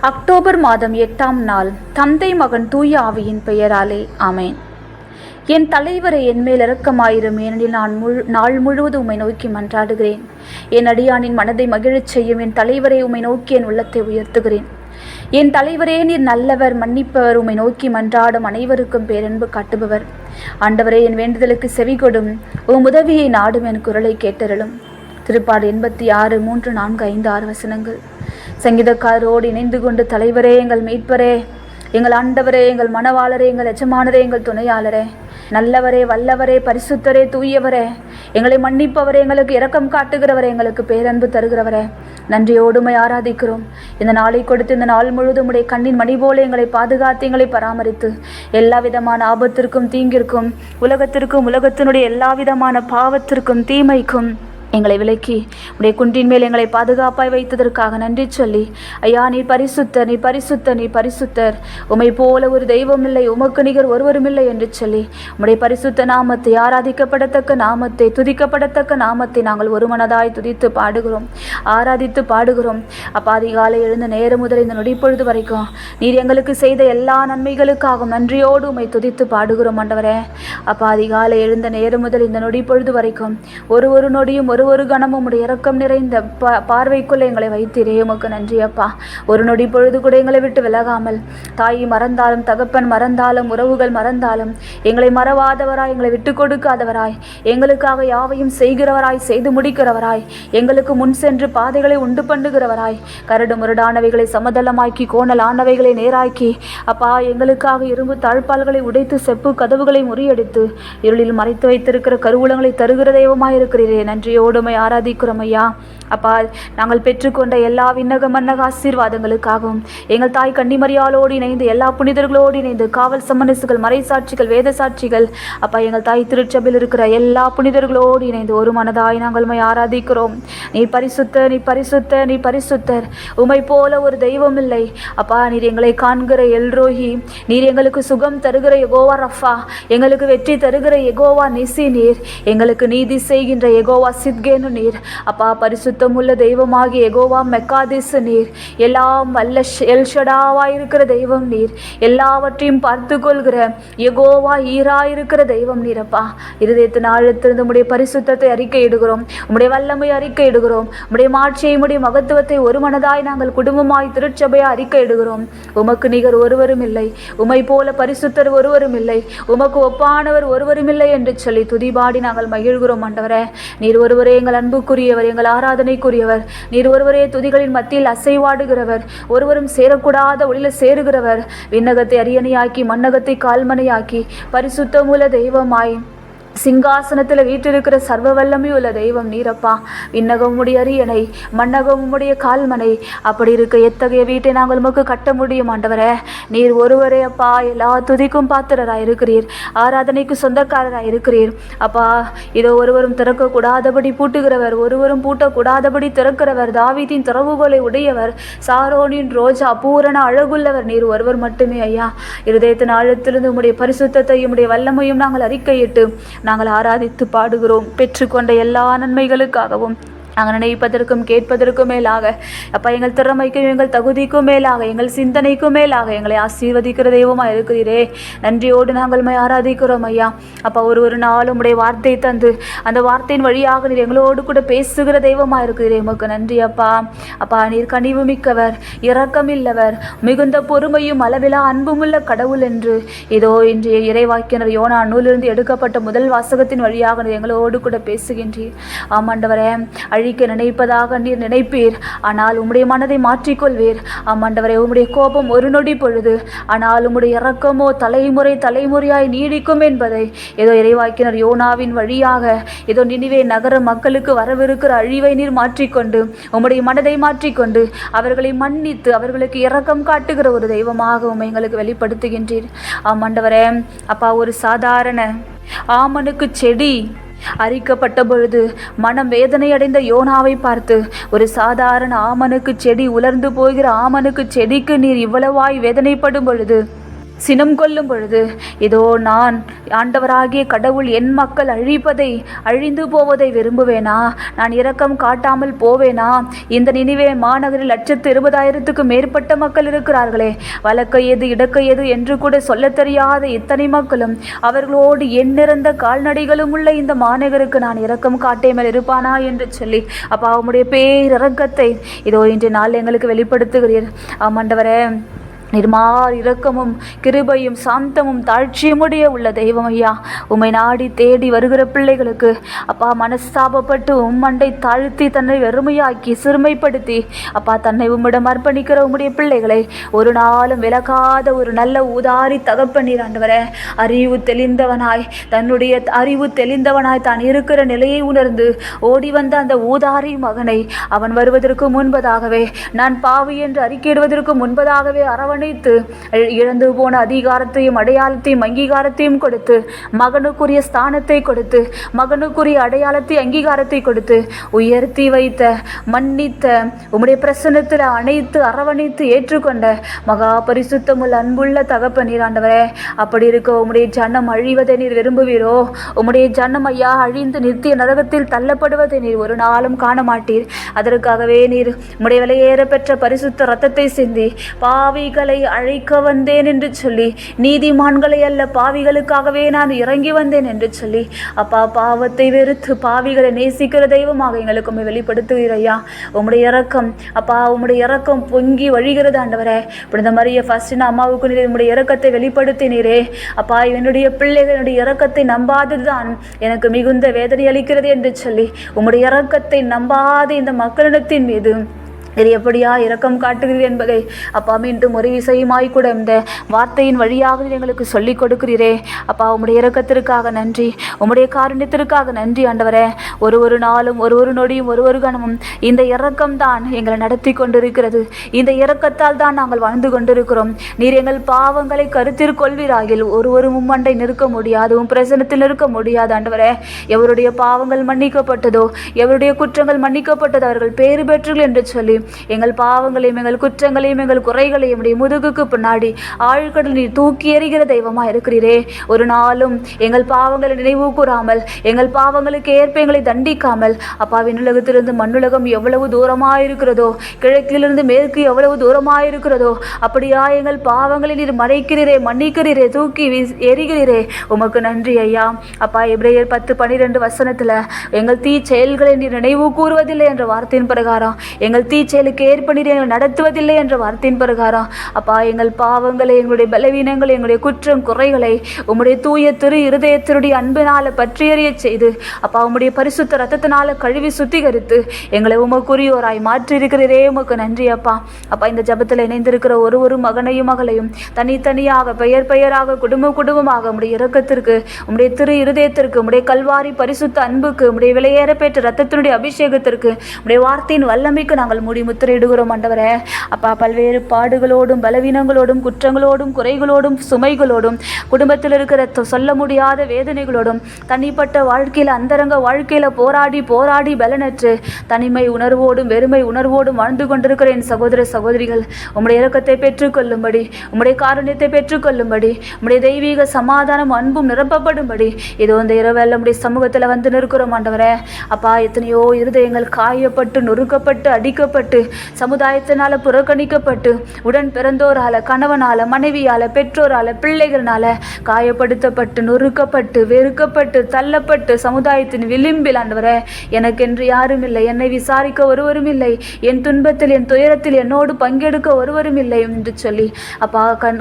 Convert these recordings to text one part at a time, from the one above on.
October மாதம் எட்டாம் நாள் தந்தை மகன் தூய ஆவியின் பெயராலே ஆமேன். என் தலைவரை என் மேல் ஏனெனில் நான் முழு நாள் முழுவதும் உம்மை நோக்கி மன்றாடுகிறேன். என் அடியானின் மனதை மகிழச் செய்யும் என் தலைவரை உம்மை நோக்கி என் உள்ளத்தை உயர்த்துகிறேன். என் தலைவரே நீர் நல்லவர் மன்னிப்பவர் உம்மை நோக்கி மன்றாடும் அனைவருக்கும் பேரன்பு காட்டுபவர். ஆண்டவரே என் வேண்டுதலுக்கு செவிகொடும் உம் உதவியை நாடும் என் குரலை கேட்டருளும். திருப்பாடு எண்பத்தி ஆறு மூன்று நான்கு ஐந்து ஆறு வசனங்கள். சங்கீதக்காரரோடு இணைந்து கொண்டு தலைவரே எங்கள் மீட்பரே எங்கள் ஆண்டவரே எங்கள் மனவாளரே எங்கள் எஜமானரே எங்கள் துணையாளரே நல்லவரே வல்லவரே பரிசுத்தரே தூயவரே எங்களை மன்னிப்பவரே எங்களுக்கு இரக்கம் காட்டுகிறவரே எங்களுக்கு பேரன்பு தருகிறவரே நன்றியோடுமை ஆராதிக்கிறோம். இந்த நாளை கொடுத்து இந்த நாள் முழுவதும் உடைய கண்ணின் மணி போல எங்களை பாதுகாத்து எங்களை பராமரித்து எல்லா விதமான ஆபத்திற்கும் தீங்கிற்கும் உலகத்திற்கும் உலகத்தினுடைய எல்லா விதமான பாவத்திற்கும் தீமைக்கும் எங்களை விலக்கி உடைய குன்றின் மேல் எங்களை பாதுகாப்பாய் வைத்ததற்காக நன்றி சொல்லி ஐயா நீ பரிசுத்தர் நீ பரிசுத்தர் நீ பரிசுத்தர். உமை போல ஒரு தெய்வம் இல்லை உமக்கு நிகர் ஒருவரும் இல்லை என்று சொல்லி உம்முடைய பரிசுத்த நாமத்தை ஆராதிக்கப்படத்தக்க நாமத்தை துதிக்கப்படத்தக்க நாமத்தை நாங்கள் ஒரு மனதாய் துதித்து பாடுகிறோம். ஆராதித்து பாடுகிறோம். அப்பா அதிகாலை எழுந்த நேரம் முதல் இந்த நொடிப்பொழுது வரைக்கும் நீர் எங்களுக்கு செய்த எல்லா நன்மைகளுக்காகவும் நன்றியோடு உமை துதித்து பாடுகிறோம் ஆண்டவரே. அப்பா அதிகாலை எழுந்த நேரம் முதல் இந்த நொடிப்பொழுது வரைக்கும் ஒரு ஒரு நொடியும் ஒரு ஒரு கணமும் உடைய இறக்கம் நிறைந்த பா பார்வைக்குள்ளே எங்களை வைத்தீரே. உமக்கு நன்றி அப்பா ஒரு நொடி பொழுது கூட எங்களை விட்டு விலகாமல் தாய் மறந்தாலும் தகப்பன் மறந்தாலும் உறவுகள் மறந்தாலும் எங்களை மறவாதவராய் எங்களை விட்டு கொடுக்காதவராய் எங்களுக்காக யாவையும் செய்கிறவராய் செய்து முடிக்கிறவராய் எங்களுக்கு முன் சென்று பாதைகளை உண்டு பண்ணுகிறவராய் கரடு முரடானவைகளை சமதளமாக்கி கோணலானவைகளை நேராக்கி அப்பா எங்களுக்காக இரும்பு தாழ்பால்களை உடைத்து செப்பு கதவுகளை முறியடித்து இருளில் மறைத்து வைத்திருக்கிற கருவூலங்களை தருகிற நன்றியோ இருக்கிறீரே ஆராதிக்கிறோம் ஐயா. அப்பா நாங்கள் பெற்றுக்கொண்ட எல்லா விண்ணக மன்னக ஆசீர்வாதங்களுக்காகவும் எங்கள் தாய் கன்னிமரியாலோடு இணைந்து எல்லா புனிதர்களோடு இணைந்து காவல் சம்மனசுகள் மறைசாட்சிகள் வேத சாட்சிகள் அப்பா எங்கள் தாய் திருச்சபையில் இருக்கிற எல்லா புனிதர்களோடு இணைந்து ஒரு மனதாய் நாங்கள் உமை ஆராதிக்கிறோம். நீ பரிசுத்த நீ பரிசுத்த நீ பரிசுத்தர். உமை போல ஒரு தெய்வம் இல்லை. அப்பா நீர் எங்களை காண்கிற எல்ரோஹி நீர் எங்களுக்கு சுகம் தருகிற எகோவா ரஃபா எங்களுக்கு வெற்றி தருகிற எகோவா நிசி நீர் எங்களுக்கு நீதி செய்கின்ற எகோவா சித்கேனு நீர். அப்பா பரிசுத்தமுள்ள தெய்வமாகிய எகோவா மெக்காதிஸ் நீர். எல்லாம் வல்ல எல்ஷடாவாயிருக்கிற தெய்வம் நீர். எல்லாவற்றையும் பார்த்து கொள்கிற எகோவா ஈராயிருக்கிற தெய்வம் நீரப்பா இருதயத்தின் ஆழத்திலிருந்து உடைய பரிசுத்தத்தை அறிக்கையிடுகிறோம். உம்முடைய வல்லமை அறிக்கையிடுகிறோம். உம்முடைய மாட்சியை உம்முடைய மகத்துவத்தை ஒரு மனதாய் நாங்கள் குடும்பமாய் திருச்சபையை அறிக்கையிடுகிறோம். உமக்கு நிகர் ஒருவரும் இல்லை. உமை போல பரிசுத்தர் ஒருவரும் இல்லை. உமக்கு ஒப்பானவர் ஒருவரும் இல்லை என்று சொல்லி துதிபாடி நாங்கள் மகிழ்கிறோம் ஆண்டவரே. நீர் ஒருவர் எங்கள் அன்புக்குரியவர் எங்கள் ஆராதனைக்குரியவர். நீர் ஒருவரே துதிகளின் மத்தியில் அசைவாடுகிறவர். ஒருவரும் சேரக்கூடாத ஒளியில் சேருகிறவர். விண்ணகத்தை அரியணையாக்கி மன்னகத்தை கால்மனையாக்கி பரிசுத்தமுள்ள தெய்வமாய் சிங்காசனத்தில் வீட்டிருக்கிற சர்வ வல்லமை உள்ள தெய்வம் நீரப்பா. விண்ணகம் அரியணை மண்ணகம் கால்மனை. அப்படி இருக்க எத்தகைய வீட்டை நாங்கள் உமக்கு கட்ட முடியும் ஆண்டவரே? நீர் ஒருவரே அப்பா எல்லா துதிக்கும் பாத்திரராக இருக்கிறீர். ஆராதனைக்கு சொந்தக்காரராக இருக்கிறீர். அப்பா இதோ ஒருவரும் திறக்கக்கூடாதபடி பூட்டுகிறவர் ஒருவரும் பூட்டக்கூடாதபடி திறக்கிறவர் தாவீதின் திறவுகோலை உடையவர் சாரோனின் ரோஜா பூரண அழகுள்ளவர் நீர் ஒருவர் மட்டுமே ஐயா. இருதயத்தின் ஆழத்திலிருந்து உம்முடைய பரிசுத்தத்தையும் உம்முடைய வல்லமையும் நாங்கள் அறிக்கையிட்டு நாங்கள் ஆராதித்து பாடுகிறோம் பெற்றுக்கொண்ட எல்லா நன்மைகளுக்காகவும் நாங்கள் நினைப்பதற்கும் கேட்பதற்கும் மேலாக அப்பா எங்கள் திறமைக்கும் எங்கள் தகுதிக்கும் மேலாக எங்கள் சிந்தனைக்கும் மேலாக எங்களை ஆசீர்வதிக்கிற தெய்வமாக இருக்கிறீரே. நன்றியோடு நாங்கள் ஆராதிக்கிறோம் ஐயா. அப்பா ஒரு ஒரு நாளும் உடைய வார்த்தை தந்து அந்த வார்த்தையின் வழியாக நீர் எங்களோடு கூட பேசுகிற தெய்வமாக இருக்கிறீரே. உமக்கு நன்றி அப்பா. அப்பா நீர் கனிவு மிக்கவர் இரக்கமில்லவர் மிகுந்த பொறுமையும் அளவிலா அன்புமுள்ள கடவுள் என்று. இதோ இன்றைய இறைவாக்கினர் யோனா நூலிருந்து எடுக்கப்பட்ட முதல் வாசகத்தின் வழியாக நீர் எங்களோடு கூட பேசுகின்றீர். ஆமாண்டவரே அழி அழிக்க நினைப்பதாக நீர் நினைப்பீர். ஆனால் உம்முடைய மனதை மாற்றிக்கொள்வீர். ஆமாண்டவரே உம்முடைய கோபம் ஒரு நொடி பொழுது ஆனால் உம்முடைய இறக்கமோ தலைமுறை தலைமுறையாய் நீடிக்கும் என்பதை ஏதோ இறைவாக்கினர் யோனாவின் வழியாக ஏதோ நினைவே நகர மக்களுக்கு வரவிருக்கிற அழிவை நீர் மாற்றிக்கொண்டு உம்முடைய மனதை மாற்றிக்கொண்டு அவர்களை மன்னித்து அவர்களுக்கு இரக்கம் காட்டுகிற ஒரு தெய்வமாக உம்மை எங்களுக்கு வெளிப்படுத்துகின்றீர். ஆமாண்டவரே அப்பா ஒரு சாதாரண ஆமனுக்கு செடி அரிக்கப்பட்ட பொழுது மனம் வேதனையடைந்த யோனாவை பார்த்து ஒரு சாதாரண ஆமனுக்கு செடி உலர்ந்து போகிற ஆமனுக்கு செடிக்கு நீர் இவ்வளவாய் வேதனைப்படும் பொழுது சினம் கொள்ளும் பொழுது இதோ நான் ஆண்டவராகிய கடவுள் என் மக்கள் அழிப்பதை அழிந்து போவதை விரும்புவேனா? நான் இரக்கம் காட்டாமல் போவேனா? இந்த நினைவே மாநகரில் லட்சத்து இருபதாயிரத்துக்கு மேற்பட்ட மக்கள் இருக்கிறார்களே. வழக்க எது இடக்க எது என்று கூட சொல்லத் தெரியாத இத்தனை மக்களும் அவர்களோடு எண்ணிறந்த கால்நடைகளும் உள்ள இந்த மாநகருக்கு நான் இரக்கம் காட்டேமல் இருப்பானா? என்று சொல்லி அப்பா அவனுடைய பேரிறக்கத்தை இதோ இன்று நாள் எங்களுக்கு வெளிப்படுத்துகிறீர். ஆமாண்டவரே நிர்மார் இரக்கமும் கிருபையும் சாந்தமும் தாழ்ச்சியுமுடைய உள்ள தெய்வம் ஐயா உம்மை நாடி தேடி வருகிற பிள்ளைகளுக்கு அப்பா மனஸ்தாபப்பட்டு உம்மண்டை தாழ்த்தி தன்னை வெறுமையாக்கி சிறுமைப்படுத்தி அப்பா தன்னை உம்மிடம் அர்ப்பணிக்கிற உம்முடைய பிள்ளைகளை ஒரு நாளும் விலகாத ஒரு நல்ல ஊதாரி தகப்பனீர் ஆண்டவரே. அறிவு தெளிந்தவனாய் தன்னுடைய அறிவு தெளிந்தவனாய் தான் இருக்கிற நிலையை உணர்ந்து ஓடி வந்த அந்த ஊதாரி மகனை அவன் வருவதற்கு முன்பதாகவே நான் பாவி என்று அறிக்கையிடுவதற்கு முன்பதாகவே அரவணைத்து இழந்து போன அதிகாரத்தையும் அடையாளத்தையும் அங்கீகாரத்தையும் கொடுத்து மகனுக்குரிய ஸ்தானத்தை கொடுத்து மகனுக்குரிய அடையாளத்தை அங்கீகாரத்தை கொடுத்து உயர்த்தி வைத்த மன்னித்த உம்முடைய பிரசன்னத்தில் அனைத்து அரவணைத்து ஏற்றுக்கொண்ட மகா பரிசுத்தமுள்ள அன்புள்ள தகப்ப நீராண்டவரே அப்படி இருக்க உம்முடைய ஜனம் அழிவதை நீர் விரும்புவீரோ? உம்முடைய ஜனம் ஐயா அழிந்து நித்திய நரகத்தில் தள்ளப்படுவதை நீர் ஒரு நாளும் காண மாட்டீர் அதற்காகவே நீர் உம்முடைய விலையேற பெற்ற பரிசுத்த ரத்தத்தை சிந்தி பாவிகள் அழைக்க வந்தேன் என்று சொல்லி நீதிமான்களை அல்ல பாவிகளுக்காகவே நான் இறங்கி வந்தேன் என்று சொல்லி அப்பா பாவத்தை வெறுத்து பாவிகளை நேசிக்கிற தெய்வமாக எங்களுக்கு உண்மை உங்களுடைய உம்முடைய இறக்கம் அப்பா உம்முடைய இறக்கம் பொங்கி வழிகிறது ஆண்டவரே. இப்படி இந்த மாதிரியே ஃபர்ஸ்ட் நான் அம்மாவுக்கு நீர் உங்களுடைய இறக்கத்தை வெளிப்படுத்தினீரே. அப்பா என்னுடைய பிள்ளைகளுடைய இறக்கத்தை நம்பாததுதான் எனக்கு மிகுந்த வேதனை அளிக்கிறது என்று சொல்லி உம்முடைய இறக்கத்தை நம்பாத இந்த மக்களிடத்தின் மீது இது எப்படியா இரக்கம் காட்டுகிறீர் என்பதை அப்பா மீண்டும் ஒரு விஷயமாய் கூட இந்த வார்த்தையின் வழியாக எங்களுக்கு சொல்லிக் கொடுக்கிறீரே. அப்பா உம்முடைய இரக்கத்திற்காக நன்றி. உம்முடைய காரணத்திற்காக நன்றி ஆண்டவரே. ஒரு ஒரு நாளும் ஒரு ஒரு நொடியும் ஒரு ஒரு கணமும் இந்த இரக்கம் தான் எங்களை நடத்தி கொண்டிருக்கிறது. இந்த இரக்கத்தால் தான் நாங்கள் வாழ்ந்து கொண்டிருக்கிறோம். நீர் எங்கள் பாவங்களை கருத்தில் கொள்வீராகில் ஒரு ஒரு மும்மண்டை நிற்க முடியாது உன் பிரசனத்தில் நிற்க முடியாது ஆண்டவரே. எவருடைய பாவங்கள் மன்னிக்கப்பட்டதோ எவருடைய குற்றங்கள் மன்னிக்கப்பட்டதோ அவர்கள் பேறு பெற்றுகள் என்று சொல்லி எங்கள் பாவங்களையும் எங்கள் குற்றங்களையும் எங்கள் குறைகளையும் உடைய முதுகுக்கு பின்னாடி ஆழ்கடல் நீர் தூக்கி எறிகிற தெய்வமா இருக்கிறீரே. ஒரு நாளும் எங்கள் பாவங்களை நினைவு கூறாமல் எங்கள் பாவங்களுக்கு ஏற்ப எங்களை தண்டிக்காமல் அப்பா விண்ணுலகத்திலிருந்து மண்ணுலகம் எவ்வளவு தூரமாக இருக்கிறதோ கிழக்கிலிருந்து மேற்கு எவ்வளவு தூரமாக இருக்கிறதோ அப்படியா எங்கள் பாவங்களை நீர் மறைக்கிறீரே மன்னிக்கிறீரே தூக்கி வீஸ் எறிகிறீரே. உமக்கு நன்றி ஐயா. அப்பா இப்ரேயர் பத்து பன்னிரெண்டு வசனத்தில் எங்கள் தீ செயல்களை நீர் நினைவு கூறுவதில்லை என்ற வார்த்தையின் பிரகாரம் எங்கள் தீ செயலுக்கு ஏற்ப நீர் எங்களை நடத்துவதில்லை என்ற வார்த்தையின் பிரகாரம் அப்பா எங்கள் பாவங்களை எங்களுடைய பலவீனங்களை எங்களுடைய குற்றம் குறைகளை உம்முடைய தூய திரு இருதயத்தினுடைய அன்பினால பற்றியறிய செய்து அப்பா உம்முடைய பரிசுத்த ரத்தத்தினால கழுவி சுத்திகரித்து எங்களை உமக்குரியோராய் மாற்றியிருக்கிறதே உமக்கு நன்றி அப்பா. அப்பா இந்த ஜபத்தில் இணைந்திருக்கிற ஒரு ஒரு மகனையும் மகளையும் தனித்தனியாக பெயர் பெயராக குடும்ப குடும்பமாக உம்முடைய இறக்கத்திற்கு உம்முடைய திரு இருதயத்திற்கு உம்முடைய கல்வாரி பரிசுத்த அன்புக்கு உம்முடைய விலையேற பெற்ற ரத்தத்தினுடைய அபிஷேகத்திற்கு உம்முடைய வார்த்தையின் வல்லமைக்கு நாங்கள் முடி முத்திரையிடுகிறோம் ஆண்டவரே. அப்பா பல்வேறு பாடுகளோடும் பலவீனங்களோடும் குற்றங்களோடும் குறைகளோடும் சுமைகளோடும் குடும்பத்தில் இருக்கிற தொ- சொல்ல முடியாத வேதனைகளோடும் தனிப்பட்ட வாழ்க்கையில் அந்தரங்க வாழ்க்கையில் போராடி போராடி பலனற்று தனிமை உணர்வோடும் வெறுமை உணர்வோடும் வாழ்ந்து கொண்டிருக்கிற என் சகோதர சகோதரிகள் உம்முடைய இறக்கத்தை பெற்றுக்கொள்ளும்படி உம்முடைய காரணியத்தை பெற்றுக்கொள்ளும்படி உம்முடைய தெய்வீக சமாதானம் அன்பும் நிரப்பப்படும்படி இதோ இந்த இரவெல்லாம் நம்முடைய சமூகத்தில் வந்து நிற்கிறோம் ஆண்டவரே. அப்பா எத்தனையோ இருதயங்கள் காயப்பட்டு நொறுக்கப்பட்டு அடிக்கப்பட்டு சமுதாயத்தினால புறக்கணிக்கப்பட்டு உடன் பிறந்தோரால கணவனால மனைவியால பெற்றோரால பிள்ளைகளால காயப்படுத்தப்பட்டு நொறுக்கப்பட்டு வெறுக்கப்பட்டு தள்ளப்பட்டு சமுதாயத்தின் விளிம்பில் ஆண்டவரே எனக்கென்று யாரும் இல்லை என்னை விசாரிக்க ஒருவரும் இல்லை என் துன்பத்தில் என் துயரத்தில் என்னோடு பங்கெடுக்க ஒருவரும் இல்லை என்று சொல்லி அப்பா கண்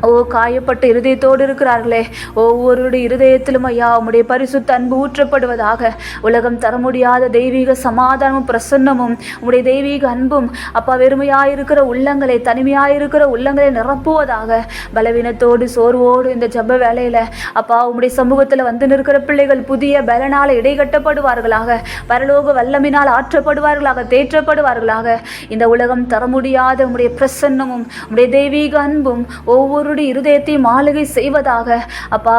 ஓ காயப்பட்ட இருதயத்தோடு இருக்கிறார்களே. ஒவ்வொருடைய இருதயத்திலும் ஐயா உம்முடைய பரிசுத்த அன்பு ஊற்றப்படுவதாக. உலகம் தர முடியாத தெய்வீக சமாதானமும் பிரசன்னமும் உம்முடைய தெய்வீக அன்பும் அப்பா வெறுமையாயிருக்கிற உள்ளங்களை தனிமையாயிருக்கிற உள்ளங்களை நிரப்புவதாக. பலவீனத்தோடு சோர்வோடு இந்த ஜெப வேலையில அப்பா உம்முடைய சமூகத்தில் வந்து நிற்கிற பிள்ளைகள் புதிய பலனால் இடைகட்டப்படுவார்களாக. பரலோக வல்லமினால் ஆற்றப்படுவார்களாக தேற்றப்படுவார்களாக. இந்த உலகம் தர முடியாத உம்முடைய பிரசன்னமும் உம்முடைய தெய்வீக அன்பும் ஒவ்வொரு அவருடைய இருதயத்தையும் மாளிகை செய்வதாக. அப்பா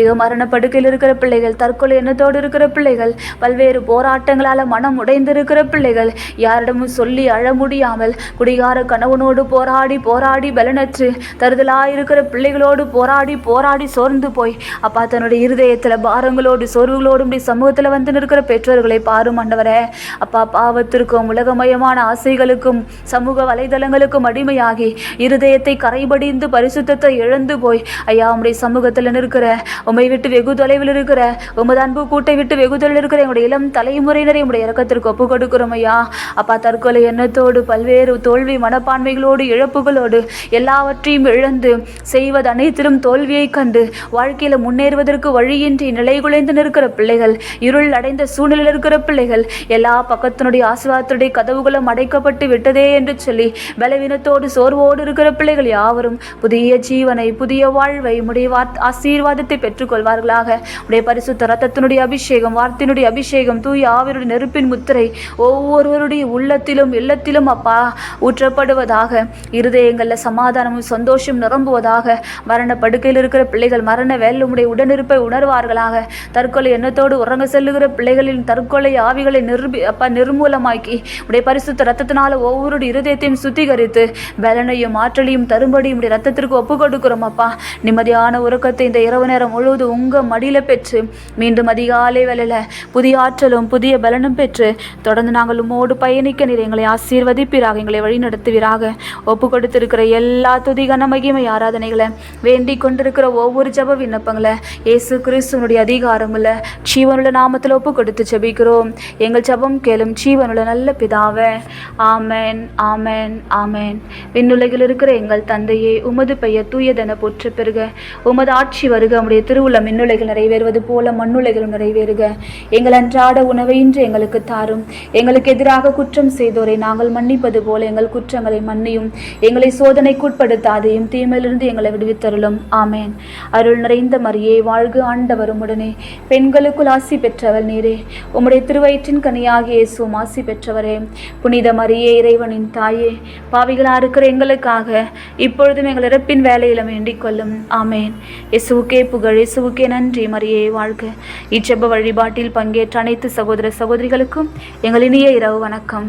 இதோ மரணப்படுக்கையில் இருக்கிற பிள்ளைகள் தற்கொலை எண்ணத்தோடு இருக்கிற பிள்ளைகள் பல்வேறு போராட்டங்களால் மனம் உடைந்திருக்கிற பிள்ளைகள் யாரிடமும் சொல்லி அழ முடியாமல் குடிகார கணவனோடு போராடி போராடி பலனற்று தருதலாயிருக்கிற பிள்ளைகளோடு போராடி போராடி சோர்ந்து போய் அப்பா தன்னுடைய இருதயத்தில் பாரங்களோடு சோர்வுகளோடு இப்படி சமூகத்தில் வந்து நிற்கிற பெற்றோர்களை பாரும் ஆண்டவரே. அப்பா பாவத்திற்கும் உலகமயமான ஆசைகளுக்கும் சமூக வலைதளங்களுக்கும் அடிமையாகி இருதயத்தை கரைபடிந்து பரிசு பரிசுத்தத்தை இழந்து போய். ஐயா உம்முடைய சமூகத்தில் நிற்கிற உம்மை விட்டு வெகு தொலைவில் இருக்கிற உமது அன்பு கூட்டை விட்டு வெகு தொலைவில் இருக்கிற எங்களுடைய இளம் தலைமுறையினரை உடைய இறக்கத்திற்கு ஒப்பு கொடுக்கிறோம் ஐயா. அப்பா தற்கொலை எண்ணத்தோடு பல்வேறு தோல்வி மனப்பான்மைகளோடு இழப்புகளோடு எல்லாவற்றையும் இழந்து செய்வது அனைத்திலும் தோல்வியை கண்டு வாழ்க்கையில் முன்னேறுவதற்கு வழியின்றி நிலைகுலைந்து நிற்கிற பிள்ளைகள் இருள் அடைந்த சூழ்நிலையில் இருக்கிற பிள்ளைகள் எல்லா பக்கத்தினுடைய ஆசீர்வாதத்துடைய கதவுகளும் அடைக்கப்பட்டு விட்டதே என்று சொல்லி பலவீனத்தோடு சோர்வோடு இருக்கிற பிள்ளைகள் யாவரும் புதிய ஜீவனை புதிய வாழ்வை உடைய ஆசீர்வாதத்தை பெற்றுக்கொள்வார்களாக. உடைய பரிசுத்த ரத்தத்தினுடைய அபிஷேகம் வார்த்தையினுடைய அபிஷேகம் தூய ஆவினுடைய நெருப்பின் முத்திரை ஒவ்வொருவருடைய உள்ளத்திலும் இல்லத்திலும் அப்பா ஊற்றப்படுவதாக. இருதயங்களில் சமாதானமும் சந்தோஷம் நிரம்புவதாக. மரண படுக்கையில் இருக்கிற பிள்ளைகள் மரண வேலை உடைய உடனிருப்பை உணர்வார்களாக. தற்கொலை எண்ணத்தோடு உறங்க செல்லுகிற பிள்ளைகளின் தற்கொலை ஆவிகளை நிருபி அப்பா நிர்மூலமாக்கி உடைய பரிசுத்த ரத்தத்தினால ஒவ்வொரு இருதயத்தையும் சுத்திகரித்து பலனையும் ஆற்றலையும் தரும்படியும் உடைய ரத்தத்திற்கு ஒப்பு கொடுக்குறோம் அப்பா நிம்மதியான உறக்கத்தை இந்த இரவு நேரம் முழுவதும் உங்க மடியில பெற்று மீண்டும் அதிகாலை வேலையில புதிய ஆற்றலும் புதிய பலனும் பெற்று தொடர்ந்து நாங்கள் உம்மோடு பயணிக்க நீர் எங்களை ஆசீர்வதிப்பீராக எங்களை வழி நடத்துவீராக ஒப்பு கொடுத்திருக்கிற எல்லா துதி கன மகிமை ஆராதனைகளை வேண்டி கொண்டிருக்கிற ஒவ்வொரு ஜப விண்ணப்பங்களை இயேசு கிறிஸ்துவனுடைய அதிகாரமுள்ள ஜீவனுள்ள நாமத்தில் ஒப்பு கொடுத்து ஜெபிக்கிறோம். எங்கள் ஜெபம் கேளும் ஜீவனுள்ள நல்ல பிதாவே. ஆமென் ஆமேன் ஆமென். விண்ணுலகில் இருக்கிற எங்கள் தந்தையை உமது பெயர் உம்முடைய தூயதன போற்ற பெறுக உமது ஆட்சி வருக. உம்முடைய திருவுள்ள மின்னுலைகள் நிறைவேறுவது போல மண்ணுலைகளும் நிறைவேறுக. எங்கள் அன்றாட உணவை இன்று எங்களுக்கு தாரும். எங்களுக்கு எதிராக குற்றம் செய்தோரை நாங்கள் மன்னிப்பது போல எங்கள் குற்றங்களை மன்னியும். எங்களை சோதனைக்குட்படுத்தாதையும் தீமையிலிருந்து எங்களை விடுவித்தருளும். ஆமேன். அருள் நிறைந்த மரியே வாழ்க ஆண்டவரும் உடனே பெண்களுக்குள் ஆசி பெற்றவர் நீரே. உம்முடைய திருவயிற்றின் கனியாகிய இயேசுவும் ஆசி பெற்றவரே. புனித மரியே இறைவனின் தாயே. பாவிகளாக இருக்கிற எங்களுக்காக இப்பொழுதும் எங்கள் இறப்பின் வேலையிலும் வேண்டிக் கொள்ளும். ஆமேன். இயேசுவுக்கே புகழ் இயேசுவுக்கே நன்றி. மரியே வாழ்க. இச்செப வழிபாட்டில் பங்கேற்ற அனைத்து சகோதர சகோதரிகளுக்கும் எங்கள் இனிய இரவு வணக்கம்.